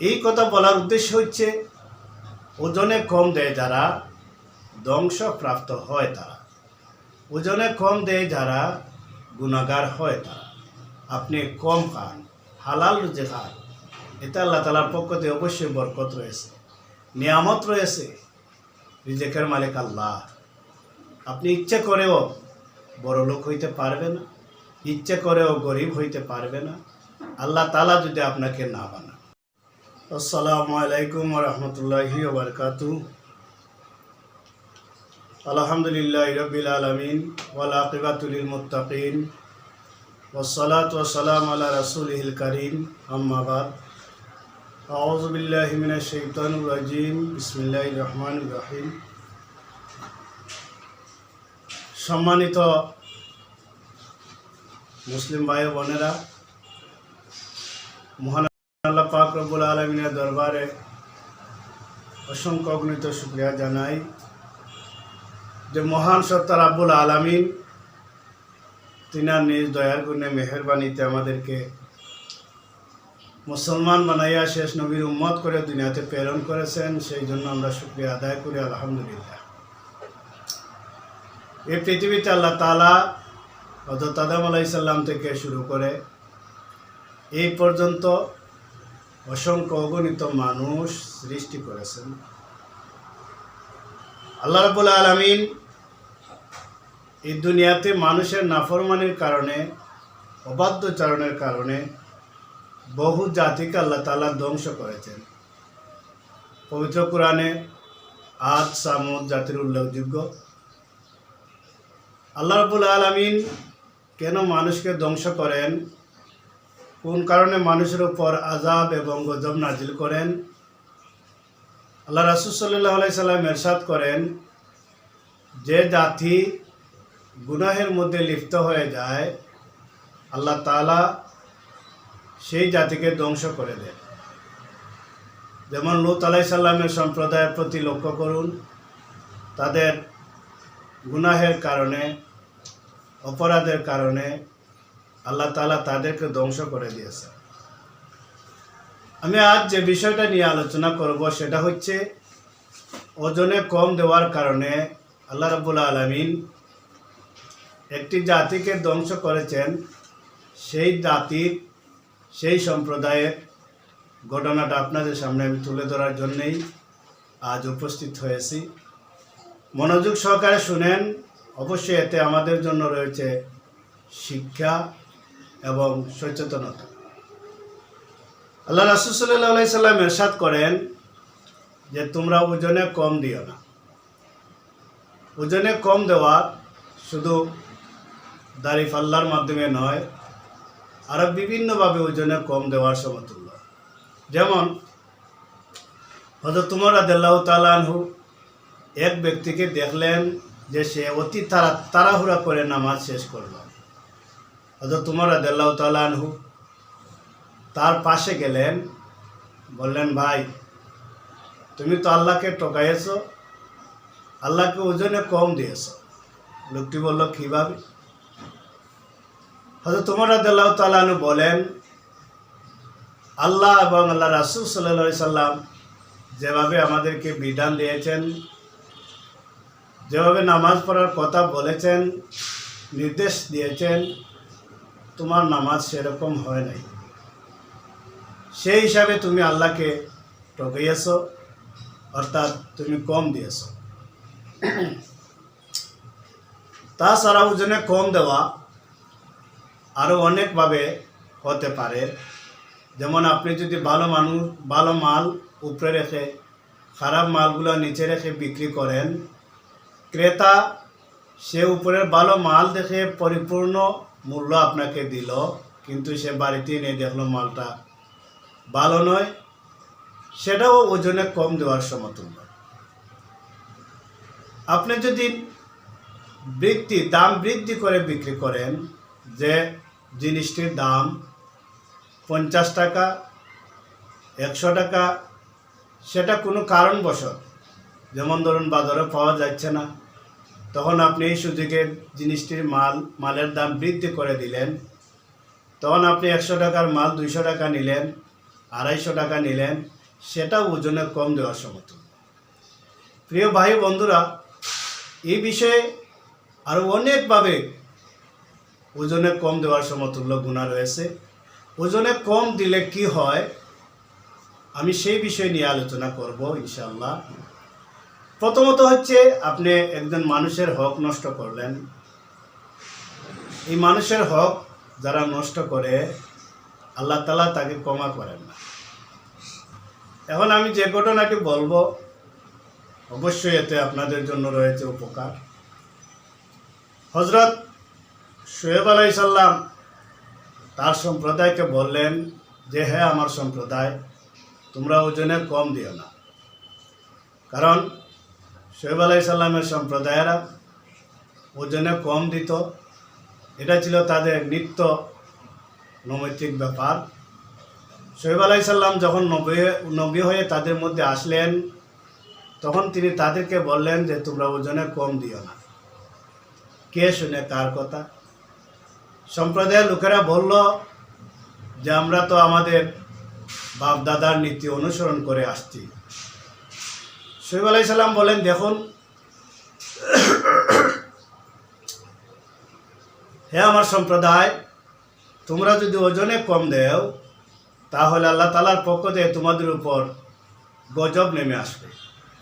এই কথা বলার উদ্দেশ্য হচ্ছে, ওজনে কম দেয় যারা ধ্বংসপ্রাপ্ত হয় তারা। ওজনে কম দেয় যারা গুণাগার হয় তারা। আপনি কম খান, হালাল রুজে খান। এটা আল্লাহ তালার পক্ষ থেকে অবশ্যই বরকত রয়েছে। নিয়ামত রয়েছে রিজেকের মালিক আল্লাহ। আপনি ইচ্ছে করেও বড় লোক হইতে পারবে না, ইচ্ছে করেও গরিব হইতে পারবে না। আল্লাহ তালা যদি আপনাকে না বানান আসসালামু আলাইকুম রহমতুল্লাহি ওবরকাত আলহামদুলিল্লাহ রবিল আলমিন ওয়ালাকিবাতুল মুতাকিন ওসলাত ওসালাম আল্লাহ রসুল হিল করিম। আম্মাবাদ আউজবিল্লাহ মিনা শৈতান রাজিম। বিসমিল্লাহ রহমান রাহিম। সম্মানিত মুসলিম ভাই বোনেরা মহান পাক রব্বুল আলমিনের দরবারে অসংখ্য অগণিত শুক্রিয়া জানাই যে মহান সত্তা রাব্বুল আলামিন, তিনার নিজ দয়ার গুণে মেহরবানিতে আমাদেরকে মুসলমান বানাইয়া শেষ নবীর উম্মত করে দুনিয়াতে প্রেরণ করেছেন, সেই জন্য আমরা শুক্রিয়া আদায় করি, আলহামদুলিল্লাহ। এই পৃথিবীতে আল্লাহ তালা হজরত আদম আলাইসাল্লাম থেকে শুরু করে এই পর্যন্ত অসংখ্য অগণিত মানুষ সৃষ্টি করেছেন। আল্লাহ রাবুল আলমিন এই দুনিয়াতে মানুষের নাফরমানির কারণে, অবাধ্যচারণের কারণে বহু জাতিকে আল্লাহ তালা ধ্বংস করেছেন। পবিত্র কোরআনে আজ সামুদ জাতির উল্লেখযোগ্য। আল্লাহ রাবুল আলমিন কেন মানুষকে ধ্বংস করেন? কোন কারণে মানুষের উপর আজাব এবং গজব নাজিল করেন? আল্লাহ রাসুল সাল্লাহ সাল্লাম এরশাদ করেন, যে জাতি গুনাহের মধ্যে লিপ্ত হয়ে যায়, আল্লাহ তালা সেই জাতিকে ধ্বংস করে দেন। যেমন লুত আলাই সাল্লামের সম্প্রদায়ের প্রতি লক্ষ্য করুন, তাদের গুনাহের কারণে, অপরাধের কারণে আল্লাহ তালা তাদেরকে ধ্বংস করে দিয়েছে। আমি আজ যে বিষয়টা নিয়ে আলোচনা করব সেটা হচ্ছে ওজনে কম দেওয়ার কারণে আল্লাহ রাবুল আলমিন একটি জাতিকে ধ্বংস করেছেন, সেই জাতির, সেই সম্প্রদায়ের ঘটনাটা আপনাদের সামনে আমি তুলে ধরার জন্যেই আজ উপস্থিত হয়েছি। মনোযোগ সহকারে শুনেন, অবশ্যই এতে আমাদের জন্য রয়েছে শিক্ষা এবং সচেতনতা। আল্লাহ রাসুসাল্লাহ সাল্লাম এরশাদ করেন যে তোমরা ওজনে কম দিও না। ওজনে কম দেওয়া শুধু দাড়ি ফাল্লার মাধ্যমে নয় আরও বিভিন্নভাবে ওজনে কম দেওয়ার সমতুল্য। যেমন হয়তো তোমার আদাল্লাহ তালানহু এক ব্যক্তিকে দেখলেন যে সে অতি তারা তাড়াহুড়া করে নামাজ শেষ করল। হয়তো তোমার আদাল্লাহ তালানহু তার পাশে গেলেন, বললেন, ভাই, তুমি তো আল্লাহকে ঠকাইয়েছ, আল্লাহকে ওজনে কম দিয়েছ। লোকটি বলল, কীভাবে? হয়তো তোমার আদাল্লাহ তালানু বলেন, আল্লাহ এবং আল্লাহ রাসুল সাল্লা সাল্লাম যেভাবে আমাদেরকে বিধান দিয়েছেন, যেভাবে নামাজ পড়ার কথা বলেছেন, নির্দেশ দিয়েছেন তোমার নামাজ সেরকম হয় নাই। সেই হিসাবে তুমি আল্লাহকে ঠকাইয়েছ অর্থাৎ তুমি কম দিয়েছ। তাছাড়া ওজনে কম দেওয়া আরও অনেকভাবে হতে পারে। যেমন আপনি যদি ভালো মানুষ ভালো মাল উপরে রেখে খারাপ মালগুলো নিচে রেখে বিক্রি করেন, ক্রেতা সে উপরের ভালো মাল দেখে পরিপূর্ণ মূল্য আপনাকে দিল, কিন্তু সে বাড়িতে এনে দেখল মালটা ভালো নয়, সেটাও ওজনে কম দেওয়ার সমতুল্য। আপনি যদি বৃদ্ধি দাম বৃদ্ধি করে বিক্রি করেন, যে জিনিসটির দাম পঞ্চাশ টাকা, একশো টাকা, সেটা কোনো কারণবশত, যেমন ধরুন বাজারে পাওয়া যাচ্ছে না। তখন আপনি এই সুযোগে জিনিসটির মাল, মালের দাম বৃদ্ধি করে দিলেন। তখন আপনি একশো টাকার মাল দুইশো টাকা নিলেন, আড়াইশো টাকা নিলেন সেটা ওজনে কম দেওয়ার সমতুল্য প্রিয় ভাই বন্ধুরা এই বিষয়ে আরও অনেকভাবে ওজনে কম দেওয়ার সমতুল্য গুণা রয়েছে। ওজনে কম দিলে কি হয়, আমি সেই বিষয় নিয়ে আলোচনা করব ইনশাল্লাহ প্রথমত হচ্ছে আপনি একজন মানুষের হক নষ্ট করলেন। এই মানুষের হক যারা নষ্ট করে, আল্লাহ তালা তাকে ক্ষমা করেন না। এখন আমি যে ঘটনাটি বলব, অবশ্যই এতে আপনাদের জন্য রয়েছে উপকার। হজরত সোয়েব আলাই সাল্লাম তার সম্প্রদায়কে বললেন যে হ্যাঁ আমার সম্প্রদায়, তোমরা ওজনে কম দিও না। কারণ সোহেব আলাই সাল্লামের সম্প্রদায়েরা ওজনে কম দিত। এটা ছিল তাদের নিত্য নৈমিত্তিক ব্যাপার। সোহেব আলাই সাল্লাম যখন নবী নবী হয়ে তাদের মধ্যে আসলেন, তখন তিনি তাদেরকে বললেন যে, তোমরা ওজনে কম দিও না। কে শুনে কার কথা? সম্প্রদায়ের লোকেরা বলল যে, আমরা তো আমাদের বাপ দাদার নীতি অনুসরণ করে আসছি। শৈব আলাইসাল্লাম বলেন, দেখুন, হে আমার সম্প্রদায়, তোমরা যদি ওজনে কম দেও, তাহলে আল্লাহ তালার পক্ষ থেকে তোমাদের উপর গজব নেমে আসবে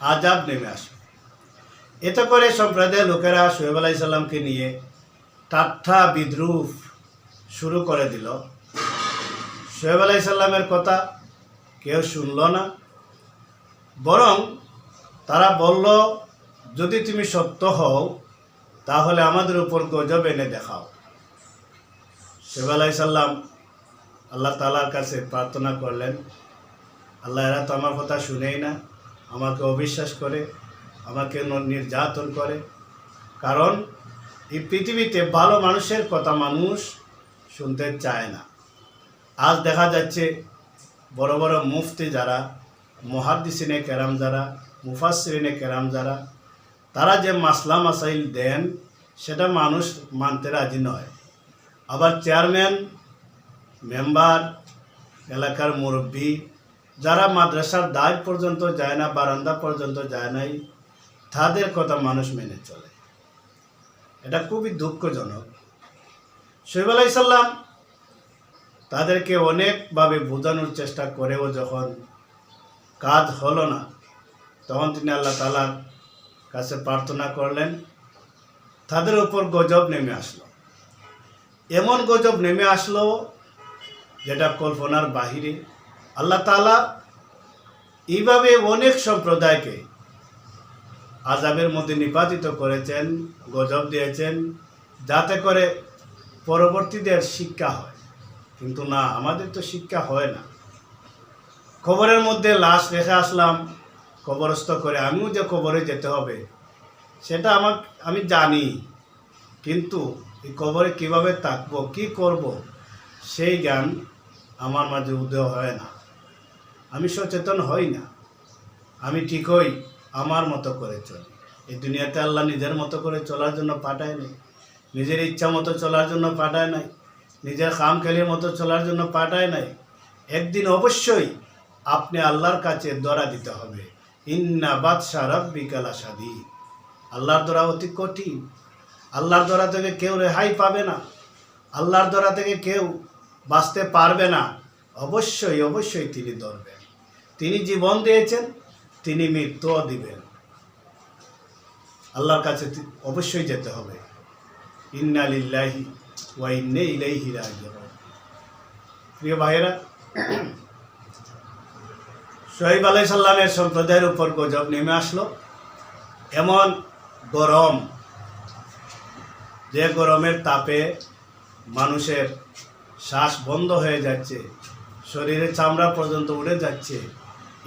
আজাব নেমে আসবে। এতে করে সম্প্রদায়ের লোকেরা সোহেব আলাইসাল্লামকে নিয়ে ঠাট্টা বিদ্রুপ শুরু করে দিল। সোহেব আলাইসাল্লামের কথা কেউ শুনল না, বরং তারা বলল, যদি তুমি সত্য হও, তাহলে আমাদের উপর গজব এনে দেখাও। সোহেব আলাইসাল্লাম আল্লাহ তালার কাছে প্রার্থনা করলেন, আল্লাহ, এরা তো আমার কথা শুনেই না, আমাকে অবিশ্বাস করে, আমাকে নির্যাতন করে। কারণ এই পৃথিবীতে ভালো মানুষের কথা মানুষ শুনতে চায় না। আজ দেখা যাচ্ছে বড় বড় মুফতি যারা মহাদ্দিসিনে কেরাম যারা মুফাসরিনে কেরাম যারা, তারা যে মাসলা মাসাইল দেন, সেটা মানুষ মানতে রাজি নয়। আবার চেয়ারম্যান, মেম্বার, এলাকার মুরব্বী, যারা মাদ্রাসার দায় পর্যন্ত যায় না, বারান্দা পর্যন্ত যায় নাই, তাদের কথা মানুষ মেনে চলে। এটা খুবই দুঃখজনক। শৈব আলাইসাল্লাম তাদেরকে অনেকভাবে বোঝানোর চেষ্টা করেও যখন কাজ হলো না। তখন তিনি আল্লাহ তালার কাছে প্রার্থনা করলেন, তাদের উপর গজব নেমে আসলো। এমন গজব নেমে আসলো যেটা কল্পনার বাহিরে। আল্লাহ তালা এইভাবে অনেক সম্প্রদায়কে আজাবের মধ্যে নিপাতিত করেছেন, গজব দিয়েছেন, যাতে করে পরবর্তীদের শিক্ষা হয়। কিন্তু না, আমাদের তো শিক্ষা হয় না। খবরের মধ্যে লাশ রেখে আসলাম, কবরস্থ করে আমিও যে কবরে যেতে হবে, সেটা আমার আমি জানি। কিন্তু এই কবরে কীভাবে থাকব, কি করব, সেই জ্ঞান আমার মাঝে উদয় হয় না। আমি সচেতন হই না। আমি ঠিকই আমার মতো করে চলি। এই দুনিয়াতে আল্লাহ নিজের মতো করে চলার জন্য পাঠায় নাই। নিজের ইচ্ছা মতো চলার জন্য পাঠায় নাই। নিজের খাম খেলির মতো চলার জন্য পাঠায় নাই। একদিন অবশ্যই আপনি আল্লাহর কাছে দরা দিতে হবে। ইন্না বাদশা রব্বিকালা সাদি আল্লাহর দরা অতি কঠিন। আল্লাহর দরা থেকে কেউ রেহাই পাবে না। আল্লাহর দরা থেকে কেউ বাঁচতে পারবে না। অবশ্যই অবশ্যই তিনি ধরবেন। তিনি জীবন দিয়েছেন, তিনি মৃত্যুও দিবেন। আল্লাহর কাছে অবশ্যই যেতে হবে। ইন্না লিল্লাহি ওয়া ইন্নে ইলাইহি রাজিউন। প্রিয় ভাইয়েরা সোহেব আলাই সাল্লামের সম্প্রদায়ের উপর গজব নেমে আসলো। এমন গরম, যে গরমের তাপে মানুষের শ্বাস বন্ধ হয়ে যাচ্ছে শরীরে চামড়া পর্যন্ত উড়ে যাচ্ছে,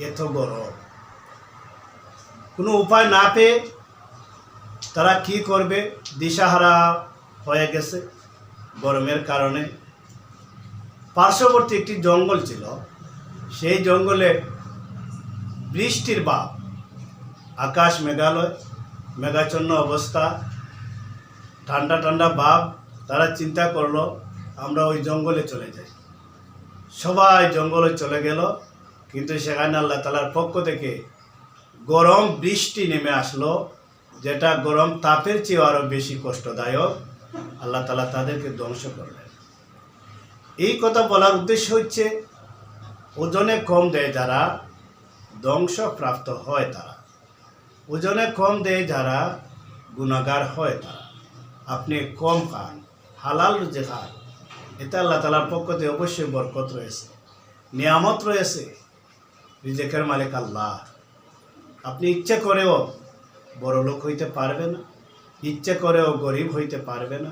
এত গরম। কোনো উপায় না পেয়ে তারা কি করবে? দিশাহারা হয়ে গেছে গরমের কারণে। পার্শ্ববর্তী একটি জঙ্গল ছিল। সেই জঙ্গলে বৃষ্টির বাপ। আকাশ মেঘালয়, মেঘাচ্ছন্ন অবস্থা। ঠান্ডা ঠান্ডা ভাব তারা চিন্তা করল, আমরা ওই জঙ্গলে চলে যাই। সবাই জঙ্গলে চলে গেল, কিন্তু সেখানে আল্লাহ তালার পক্ষ থেকে গরম বৃষ্টি নেমে আসলো, যেটা গরম তাপের চেয়ে আরও বেশি কষ্টদায়ক। আল্লাহ তালা তাদেরকে ধ্বংস করলেন। এই কথা বলার উদ্দেশ্য হচ্ছে, ওজনে কম দেয় যারা ধ্বংসপ্রাপ্ত হয় তারা। ওজনে কম দেয় যারা গুণাগার হয় তারা। আপনি কম খান, হালাল যে খান। এতে আল্লাহ তালার পক্ষ থেকে অবশ্যই বরকত রয়েছে। নিয়ামত রয়েছে। রিজেকের মালিক আল্লাহ। আপনি ইচ্ছে করেও বড় লোক হইতে পারবে না। ইচ্ছে করেও গরিব হইতে পারবে না।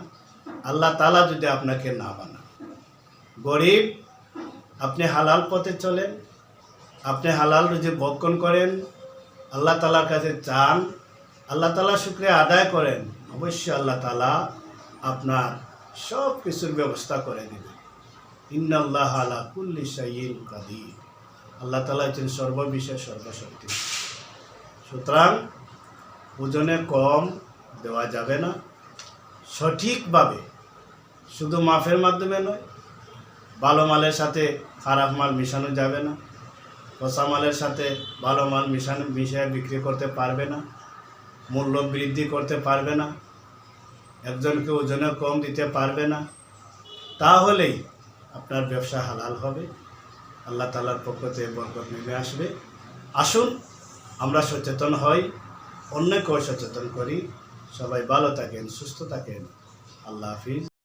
আল্লাহ তালা যদি আপনাকে না বানান গরিব, আপনি হালাল পথে চলেন। আপনি হালাল রুজি ভক্ষণ করেন, আল্লাহ তালার কাছে চান, আল্লাহ তালা শুক্রিয়া আদায় করেন, অবশ্যই আল্লাহ তালা আপনার সব কিছুর ব্যবস্থা করে দেবেন। ইন্নাল্লাহ আলা কুল্লি শাইইন কাদির। আল্লাহ তালা হচ্ছেন সর্ববিষয় সর্বশক্তি। সুতরাং ওজনে কম দেওয়া যাবে না। সঠিকভাবে শুধু মাফের মাধ্যমে নয়, ভালো মালের সাথে খারাপ মাল মিশানো যাবে না। পচা মালের সাথে ভালো মাল মিশানো মিশিয়ে বিক্রি করতে পারবে না, মূল্য বৃদ্ধি করতে পারবে না, একজনকে ওজনে কম দিতে পারবে না। তাহলেই আপনার ব্যবসা হালাল হবে। আল্লাহ তালার পক্ষ থেকে বরকত নেমে আসবে। আসুন, আমরা সচেতন হই, অন্যকেও সচেতন করি। সবাই ভালো থাকেন, সুস্থ থাকেন। আল্লাহ হাফিজ।